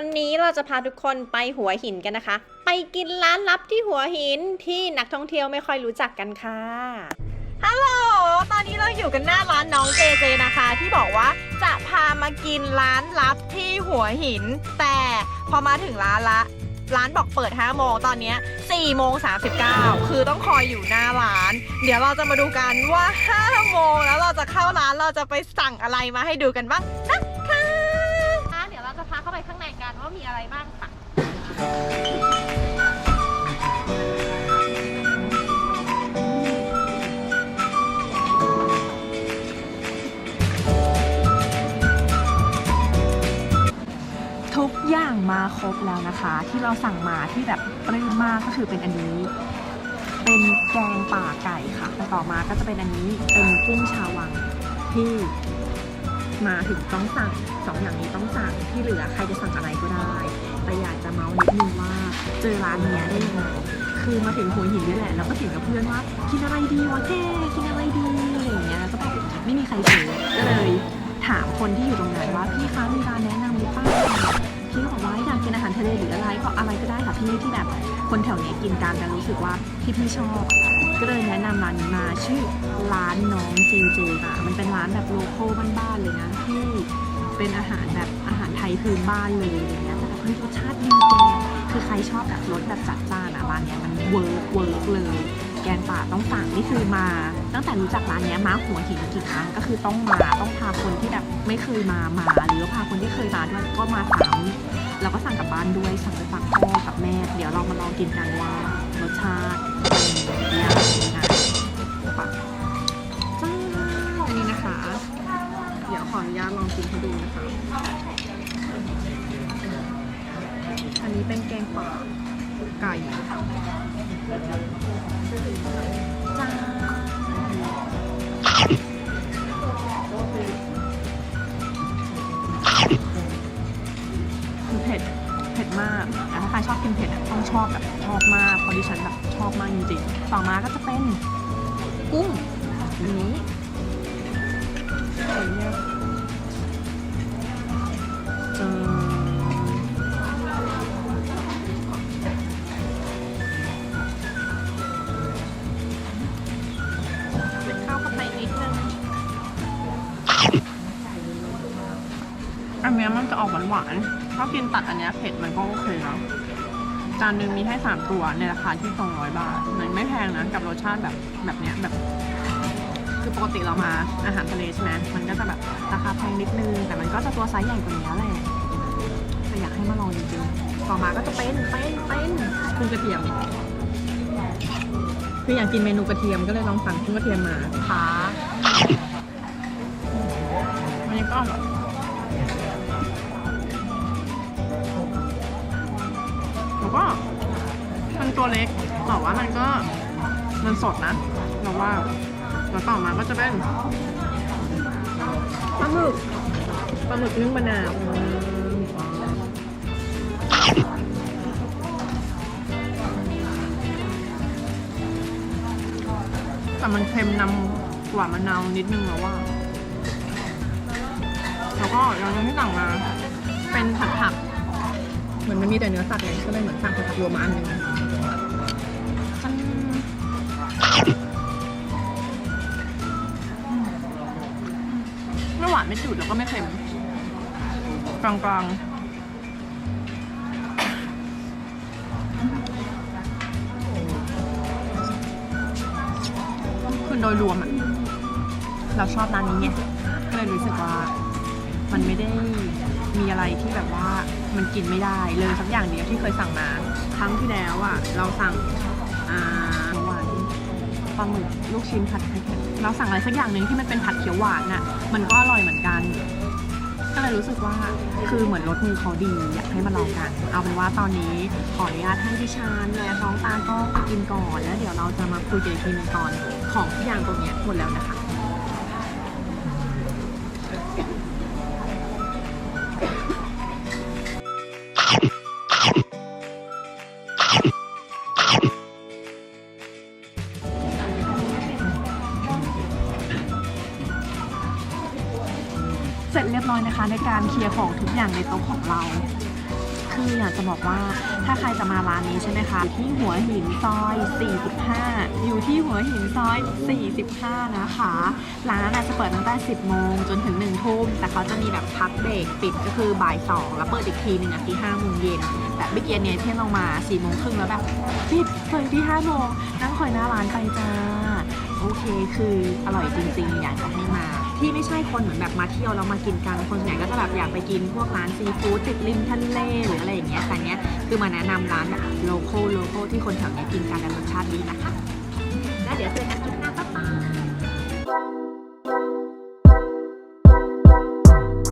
วันนี้เราจะพาทุกคนไปหัวหินกันนะคะ ไปกินร้านลับที่หัวหินที่นักท่องเที่ยวไม่ค่อยรู้จักกันค่ะ ฮัลโหล ตอนนี้เราอยู่กันหน้าร้านน้องเจเจนะคะ ที่บอกว่าจะพามากินร้านลับที่หัวหิน แต่พอมาถึงร้านละ ร้านบอกเปิด 5 โมง ตอนนี้4โมง39 คือต้องคอยอยู่หน้าร้าน เดี๋ยวเราจะมาดูกันว่า 5 โมงแล้วเราจะเข้าร้านเราจะไปสั่งอะไรมาให้ดูกันบ้างนะ ว่ามีอะไรบ้างค่ะ ทุกอย่างมาครบแล้วนะคะ ที่เราสั่งมาที่แบบปลื้มมากก็คือเป็นอันนี้ เป็นแกงป่าไก่ค่ะต่อมาก็จะเป็นอันนี้เป็นกุ้งชาววังที่ มาถึงต้องสั่งสองอย่างนี้ต้องสั่งที่เหลือใครจะสั่งอะไรก็ได้ แต่อยากจะเมาส์นิดนึงว่าเจอร้านเนี้ยได้ยังไงคือมาถึงหัวหินนี่แหละแล้วก็ถึงกับเพื่อนว่ากินอะไรดีวะแกกินอะไรดีอะไรอย่างเงี้ยแล้วก็แบบไม่มีใครซื้อก็เลยถามคนที่อยู่ตรงนั้นว่าพี่คะมีร้านแนะนำหรือเปล่าพี่ก็บอกว่าอยากกินอาหารทะเลหรืออะไรก็อะไรก็ได้ค่ะพี่ที่แบบ คนแถวนี้กินกันแต่รู้สึกว่าที่พี่ชอบ ก็เลยแนะนำร้านนี้มาชื่อร้านน้องเจเจค่ะ มันเป็นร้านแบบโลโก้บ้านๆเลยนะที่เป็นอาหารแบบอาหารไทยพื้นบ้านเลยอย่างเงี้ยแต่แบบเฮ้ยรสชาติดีแกคือใครชอบแบบรสแบบจัดจ้านอะร้านเนี้ยมันเวิร์กเวิร์กเลย แกงป่าต้องสั่งนี่คือมา ตั้งแต่รู้จักร้านเนี้ยมาหัวหินกี่ครั้งก็คือต้องมาต้องพาคน ไม่เคยมามาหรือว่าพาคนที่เคยมาด้วยก็มาซ้ำแล้วก็สั่งกลับบ้านด้วยสั่งไปฝากพ่อกับแม่ เดี๋ยวเรามาลองกินกันว่ารสชาติเป็นยังไงนะปะจ้าอันนี้นะคะ เดี๋ยวขออนุญาตลองกินให้ดูนะคะอันนี้เป็นแกงป่าไก่ มากแต่ถ้าใครชอบกินเผ็ดอะต้องชอบแบบชอบมากเพราะดิฉันแบบชอบมากจริงๆต่อมาก็จะเป็นกุ้งอันนี้ขออนุญาตเอ่อเป็นข้าวเข้าไปนิดนึงอันเนี้ยมันจะออกหวานๆ ถ้ากินตัดอันเนี้ยเผ็ดมันก็โอเคเนาะจานหนึงมีให้สามตัวในราคาที่200 บาทมันไม่แพงนะกับรสชาติแบบแบบเนี้ยแบบ คือปกติเรามาอาหารทะเลใช่ไหมมันก็จะแบบราคาแพงนิดนึง แต่มันก็จะตัวไซส์ใหญ่กว่านี้แหละแต่อยากให้มาลองจริงๆต่อมาก็จะเป็นเป็นเป็นกุ้งกระเทียมคืออยากกินเมนูกระเทียมก็เลยลองสั่งกุ้งกระเทียมมาค่ะ ว่ามันก็มันสดนะเราว่าแล้วต่อมาก็จะเป็นปลาหมึกปลาหมึกนึ่งมะนาวแต่มันเค็มนำกว่ามะนาวนิดนึงแล้วว่า แล้วก็อย่างหนึงที่สั่งมา เป็นผัดผัก เหมือนมันมีแต่เนื้อสัตว์ไงก็เลยเหมือนสั่งผัดผักรวมมาอันหนึง ไม่หวานไม่จืดแล้วก็ไม่เค็มกลางๆคือโดยรวมอะเราชอบร้านนี้ไงก็เลยรู้สึกว่า มันไม่ได้มีอะไรที่แบบว่ามันกินไม่ได้เลยสักอย่างเดียวที่เคยสั่งมา ครั้งที่แล้วอะเราสั่งอ่าหวาน ปลาหมึกลูกชิ้นผัดเค็มเราสั่งอะไรสักอย่างหนึ่งที่มันเป็นผัดเขียวหวานน่ะ มันก็อร่อยเหมือนกัน ก็เลยรู้สึกว่าคือเหมือนรสมือเขาดีอยากให้มาลองกัน เอาเป็นว่าตอนนี้ขออนุญาตให้พี่ชานและน้องตาก็ไปกินก่อนแล้วเดี๋ยวเราจะมาคุยกันทีนึงตอนของทุกอย่างตรงนี้หมดแล้วนะคะ เรียบร้อยนะคะ ในการเคลียร์ของทุกอย่างในโต๊ะของเรา คืออยากจะบอกว่าถ้าใครจะมาร้านนี้ใช่ไหมคะอยู่ที่หัวหินซอย 45 อยู่ที่หัวหินซอย 45 นะคะ ร้านจะเปิดตั้งแต่ 10 โมงจนถึง 1 ทุ่ม แต่เขาจะมีแบบพักเบรกปิดก็คือบ่าย 2 แล้วเปิดอีกทีหนึ่งอะที่5โมงเย็นแต่เมื่อกี้เนี่ยที่เรามา 4 โมงครึ่งแล้วแบบปิดเปิดที่ 5 โมงนั่งคอยหน้าร้านไปจ้า โอเคคืออร่อยจริงๆ อยากจะให้มา ที่ไม่ใช่คนเหมือนแบบมาเที่ยวแล้วมากินกันคนส่วนใหญ่ก็จะแบบอยากไปกินพวกร้านซีฟู้ดติดริมทะเลหรืออะไรอย่างเงี้ยแต่เนี้ยคือมาแนะนำร้านแบบโลโก้โลโก้ที่คนแถวเนี้ยกินกันและรสชาติดีนะคะแล้วเดี๋ยวเจอกันคลิปหน้า